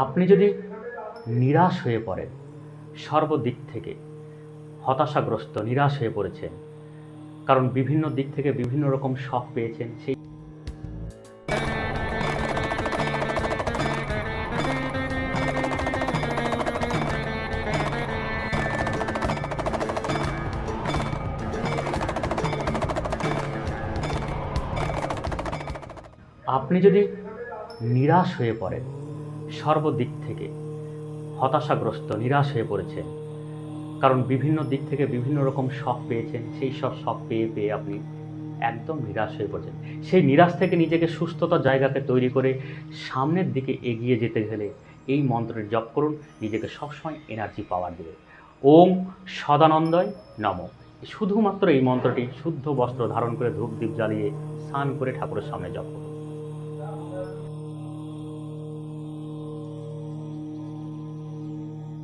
আপনি যদি নিরাশ হয়ে পড়েন, সর্বদিক থেকে হতাশাগ্রস্ত, নিরাশ হয়ে পড়েছেন, কারণ বিভিন্ন দিক থেকে বিভিন্ন রকম শখ পেয়েছেন, সেই আপনি যদি নিরাশ হয়ে পড়েন সর্বদিক থেকে হতাশাগ্রস্ত, নিরাশ হয়ে পড়েছেন। কারণ বিভিন্ন দিক থেকে বিভিন্ন রকম শখ পেয়েছেন। সেই সব শখ পেয়ে পেয়ে আপনি একদম নিরাশ হয়ে পড়েছেন। সেই নিরাশ থেকে নিজেকে সুস্থতার জায়গাকে তৈরি করে সামনের দিকে এগিয়ে যেতে গেলে এই মন্ত্রের জপ করুন। নিজেকে সবসময় এনার্জি পাওয়ার দেবে। ওম সদানন্দয় নম। শুধুমাত্র এই মন্ত্রটি শুদ্ধ বস্ত্র ধারণ করে ধূপ দ্বীপ জ্বালিয়ে স্নান করে ঠাকুরের সামনে জপ করুন।